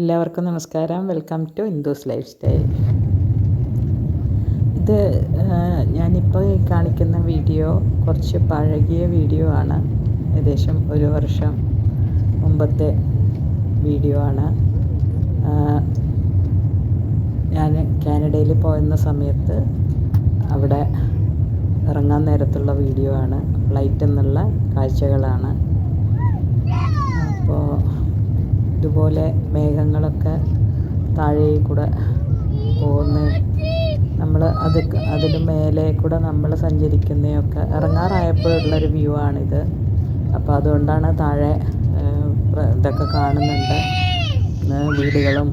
എല്ലാവർക്കും നമസ്കാരം. Welcome to Hindu's lifestyle ഇത് ഞാനിപ്പോൾ കാണിക്കുന്ന വീഡിയോ കുറച്ച് പഴകിയ വീഡിയോ ആണ്. ഏകദേശം ഒരു വർഷം മുമ്പത്തെ വീഡിയോ ആണ്. ഞാൻ കാനഡയിൽ പോയിരുന്ന സമയത്ത് അവിടെ ഇറങ്ങാൻ നേരത്തുള്ള വീഡിയോ ആണ്. ഫ്ലൈറ്റ് എന്നുള്ള കാഴ്ചകളാണ് അപ്പോൾ ഇതുപോലെ മേഘങ്ങളൊക്കെ താഴെ കൂടെ പോകുന്ന. നമ്മൾ അത് അതിന് മേലെ കൂടെ നമ്മൾ സഞ്ചരിക്കുന്നതൊക്കെ ഇറങ്ങാറായപ്പോഴുള്ളൊരു വ്യൂ ആണിത്. അപ്പോൾ അതുകൊണ്ടാണ് താഴെ ഇതൊക്കെ കാണുന്നുണ്ട്. വീടുകളും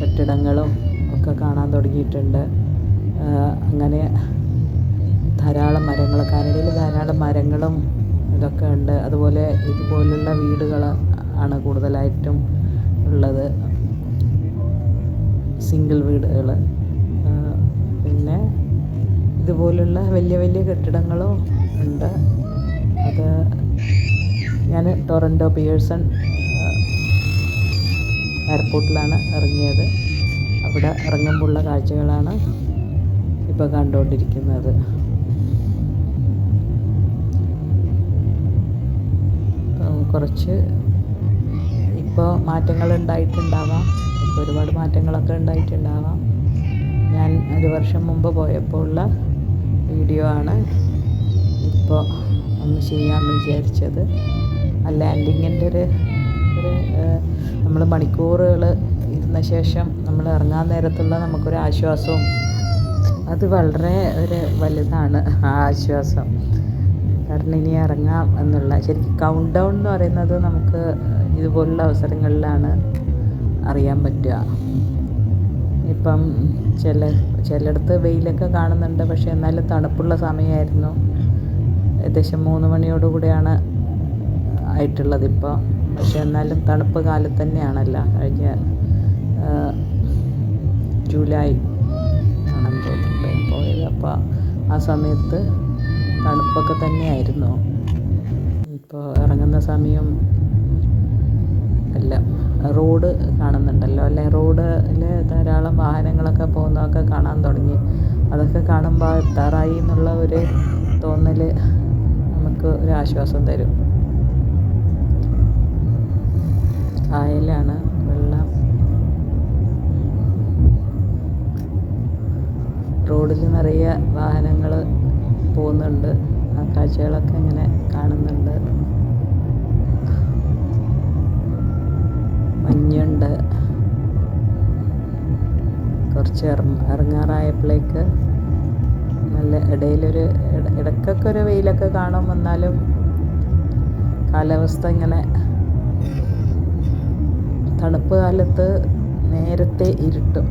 കെട്ടിടങ്ങളും ഒക്കെ കാണാൻ തുടങ്ങിയിട്ടുണ്ട്. അങ്ങനെ ധാരാളം മരങ്ങൾ കാനഡയിൽ ധാരാളം മരങ്ങളും ഇതൊക്കെ ഉണ്ട്. അതുപോലെ ഇതുപോലുള്ള വീടുകൾ ആണ് കൂടുതലായിട്ടും ഉള്ളത്. സിംഗിൾ വീടുകൾ പിന്നെ ഇതുപോലുള്ള വലിയ വലിയ കെട്ടിടങ്ങളും ഉണ്ട്. അത് ഞാൻ ടൊറന്റോ പിയേഴ്സൺ എയർപോർട്ടിലാണ് ഇറങ്ങിയത്. അവിടെ ഇറങ്ങുമ്പോഴുള്ള കാഴ്ചകളാണ് ഇപ്പോൾ കണ്ടുകൊണ്ടിരിക്കുന്നത് കുറച്ച് ഇപ്പോൾ മാറ്റങ്ങൾ ഉണ്ടായിട്ടുണ്ടാവാം. ഒരുപാട് മാറ്റങ്ങളൊക്കെ ഉണ്ടായിട്ടുണ്ടാവാം. ഞാൻ ഒരു വർഷം മുമ്പ് പോയപ്പോൾ ഉള്ള വീഡിയോ ആണ് ഇപ്പോൾ ഒന്ന് ചെയ്യാമെന്ന് വിചാരിച്ചത്. ആ ലാൻഡിങ്ങിന്റെ ഒരു ഒരു നമ്മൾ മണിക്കൂറുകൾ ഇരുന്ന ശേഷം നമ്മൾ ഇറങ്ങാൻ നേരത്തുള്ള നമുക്കൊരു ആശ്വാസവും അത് വളരെ ഒരു വലുതാണ് ആ ആശ്വാസം. കാരണം ഇനി ഇറങ്ങാം എന്നുള്ള ശരിക്കും കൗണ്ട് ഡൗൺ എന്ന് പറയുന്നത് നമുക്ക് ഇതുപോലുള്ള അവസരങ്ങളിലാണ് അറിയാൻ പറ്റുക. ഇപ്പം ചില ചിലയിടത്ത് വെയിലൊക്കെ കാണുന്നുണ്ട് പക്ഷേ എന്നാലും തണുപ്പുള്ള സമയമായിരുന്നു. ഏകദേശം മൂന്ന് മണിയോടുകൂടിയാണ് ആയിട്ടുള്ളത് ഇപ്പോൾ പക്ഷേ എന്നാലും തണുപ്പ് കാലത്ത് തന്നെയാണല്ലോ. കഴിഞ്ഞ ജൂലൈ ആണെന്ന് തോന്നുന്നുണ്ട് പോയത്. അപ്പോൾ ആ സമയത്ത് തണുപ്പൊക്കെ തന്നെയായിരുന്നു. ഇപ്പോൾ ഇറങ്ങുന്ന സമയം അല്ല റോഡ് കാണുന്നുണ്ടല്ലോ അല്ലെ? റോഡിൽ ധാരാളം വാഹനങ്ങളൊക്കെ പോകുന്നതൊക്കെ കാണാൻ തുടങ്ങി. അതൊക്കെ കാണുമ്പോൾ എത്താറായി എന്നുള്ള ഒരു തോന്നൽ നമുക്ക് ഒരു ആശ്വാസം തരും. കായലാണ് വെള്ളം. റോഡിൽ നിറയെ വാഹനങ്ങൾ പോകുന്നുണ്ട്. ആ കാഴ്ചകളൊക്കെ ഇങ്ങനെ കാണുന്നുണ്ട്. മഞ്ഞുണ്ട്. കുറച്ച് ഇറങ്ങാറായപ്പോഴേക്ക് നല്ല ഇടയിലൊരു ഇടയ്ക്കൊക്കെ ഒരു വെയിലൊക്കെ കാണും. എന്നാലും കാലാവസ്ഥ ഇങ്ങനെ തണുപ്പ് കാലത്ത് നേരത്തെ ഇരുട്ടും.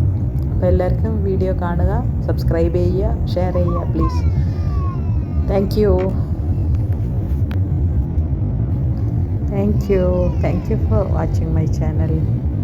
അപ്പോൾ എല്ലാവർക്കും വീഡിയോ കാണുക സബ്സ്ക്രൈബ് ചെയ്യുക ഷെയർ ചെയ്യുക please. Thank you. Thank you. Thank you for watching my channel.